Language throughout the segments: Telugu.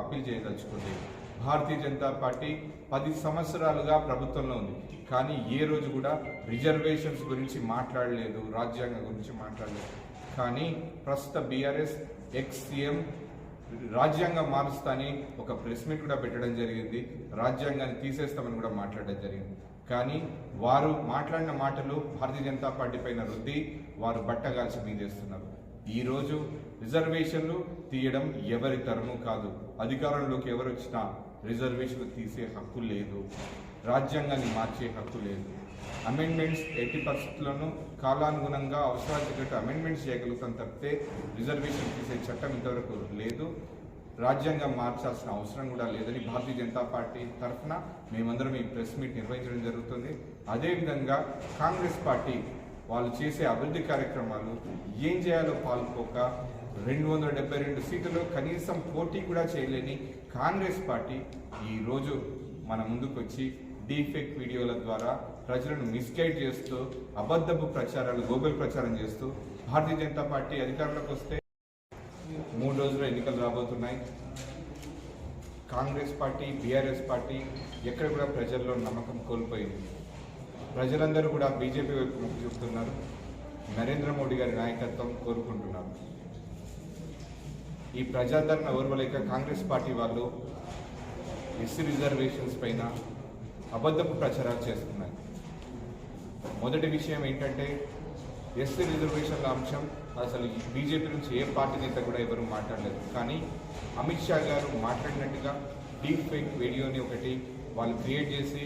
అప్పీల్ చేయదలుచుకుంది. భారతీయ జనతా పార్టీ పది సంవత్సరాలుగా ప్రభుత్వంలో ఉంది. కానీ ఏ రోజు కూడా రిజర్వేషన్స్ గురించి మాట్లాడలేదు రాజ్యాంగం గురించి మాట్లాడలేదు. కానీ ప్రస్తుత బీఆర్ఎస్ ఎక్స్ సీఎం రాజ్యాంగం మారుస్తాని ఒక ప్రెస్ మీట్ కూడా పెట్టడం జరిగింది. రాజ్యాంగాన్ని తీసేస్తామని కూడా మాట్లాడడం జరిగింది. కానీ వారు మాట్లాడిన మాటలు భారతీయ జనతా పార్టీ పైన రుద్ది వారు బట్టగాల్చి మీదేస్తున్నారు ఈరోజు రిజర్వేషన్లు తీయడం ఎవరి తరము కాదు. అధికారంలోకి ఎవరు వచ్చినా రిజర్వేషన్లు తీసే హక్కు లేదు. రాజ్యాంగాన్ని మార్చే హక్కు లేదు. అమెండ్మెంట్స్ ఎట్టి పరిస్థితులను కాలానుగుణంగా అవసరాలు అమెండ్మెంట్స్ చేయగలుగుతాం తప్పితే రిజర్వేషన్ తీసే చట్టం ఇంతవరకు లేదు. రాజ్యాంగం మార్చాల్సిన అవసరం కూడా లేదని భారతీయ జనతా పార్టీ తరఫున మేమందరం ఈ ప్రెస్ మీట్ నిర్వహించడం జరుగుతుంది. అదేవిధంగా కాంగ్రెస్ పార్టీ వాళ్ళు చేసే అభివృద్ధి కార్యక్రమాలు ఏం చేయాలో పాల్పోక రెండు వందల డెబ్బై రెండు సీట్లలో కనీసం పోటీ కూడా చేయలేని కాంగ్రెస్ పార్టీ ఈరోజు మన ముందుకు వచ్చి డీఫేక్ వీడియోల ద్వారా ప్రజలను మిస్గైడ్ చేస్తూ అబద్ధపు ప్రచారాలు గోబెల్ ప్రచారం చేస్తూ భారతీయ జనతా పార్టీ అధికారంలోకి వస్తే మూడు రోజుల ఎన్నికలు రాబోతున్నాయి. కాంగ్రెస్ పార్టీ బీఆర్ఎస్ పార్టీ ఎక్కడ కూడా ప్రజల్లో నమ్మకం కోల్పోయింది. ప్రజలందరూ కూడా బీజేపీ వైపు మొగ్గు చూపుతున్నారు. నరేంద్ర మోడీ గారి నాయకత్వం కోరుకుంటున్నారు ఈ ప్రజాదరణ ఓర్వలేక కాంగ్రెస్ పార్టీ వాళ్ళు ఎస్సీ రిజర్వేషన్స్ పైన అబద్ధపు ప్రచారాలు చేస్తున్నారు. మొదటి విషయం ఏంటంటే ఎస్సీ రిజర్వేషన్ల అంశం అసలు బీజేపీ నుంచి ఏ పార్టీ నేత కూడా ఎవరు మాట్లాడలేదు. కానీ అమిత్ షా గారు మాట్లాడినట్టుగా డీప్ ఫేక్ వీడియోని ఒకటి వాళ్ళు క్రియేట్ చేసి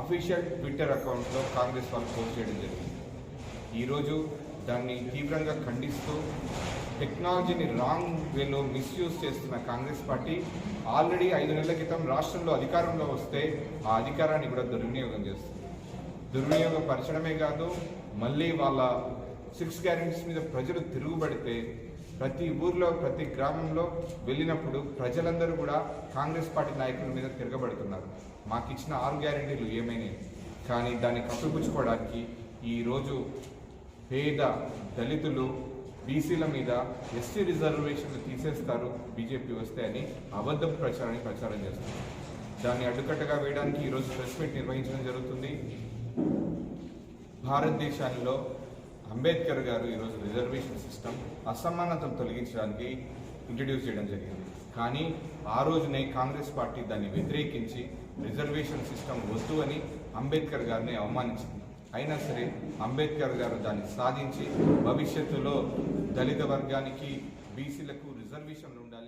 అఫీషియల్ ట్విట్టర్ అకౌంట్లో కాంగ్రెస్ వాళ్ళు పోస్ట్ చేయడం జరిగింది. ఈరోజు దాన్ని తీవ్రంగా ఖండిస్తూ టెక్నాలజీని రాంగ్ వేలో మిస్యూజ్ చేస్తున్న కాంగ్రెస్ పార్టీ ఆల్రెడీ ఐదు నెలల క్రితం రాష్ట్రంలో అధికారంలో వస్తే ఆ అధికారాన్ని కూడా దుర్వినియోగం చేస్తుంది. దుర్వినియోగపరచడమే కాదు మళ్ళీ వాళ్ళ సిక్స్ గ్యారెంటీస్ మీద ప్రజలు తిరుగుబడితే ప్రతి ఊర్లో ప్రతి గ్రామంలో వెళ్ళినప్పుడు ప్రజలందరూ కూడా కాంగ్రెస్ పార్టీ నాయకుల మీద తిరగబడుతున్నారు. మాకు ఇచ్చిన ఆరు గ్యారెంటీలు ఏమైనాయి? కానీ దాన్ని కప్పిపుచ్చుకోవడానికి ఈరోజు పేద దళితులు బీసీల మీద ఎస్సీ రిజర్వేషన్లు తీసేస్తారు బీజేపీ వస్తే అని అబద్ధం ప్రచారాన్ని ప్రచారం చేస్తారు దాన్ని అడ్డుకట్టగా వేయడానికి ఈరోజు ప్రెస్ మీట్ నిర్వహించడం జరుగుతుంది. భారతదేశంలో అంబేద్కర్ గారు ఈరోజు రిజర్వేషన్ సిస్టమ్ అసమానతను తొలగించడానికి ఇంట్రడ్యూస్ చేయడం జరిగింది. కానీ ఆ రోజునే కాంగ్రెస్ పార్టీ దాన్ని వ్యతిరేకించి రిజర్వేషన్ సిస్టమ్ వద్దు అని అంబేద్కర్ గారిని అవమానించింది. అయినా సరే అంబేద్కర్ గారు దాన్ని సాధించి భవిష్యత్తులో దళిత వర్గానికి బీసీలకు రిజర్వేషన్లు ఉండాలి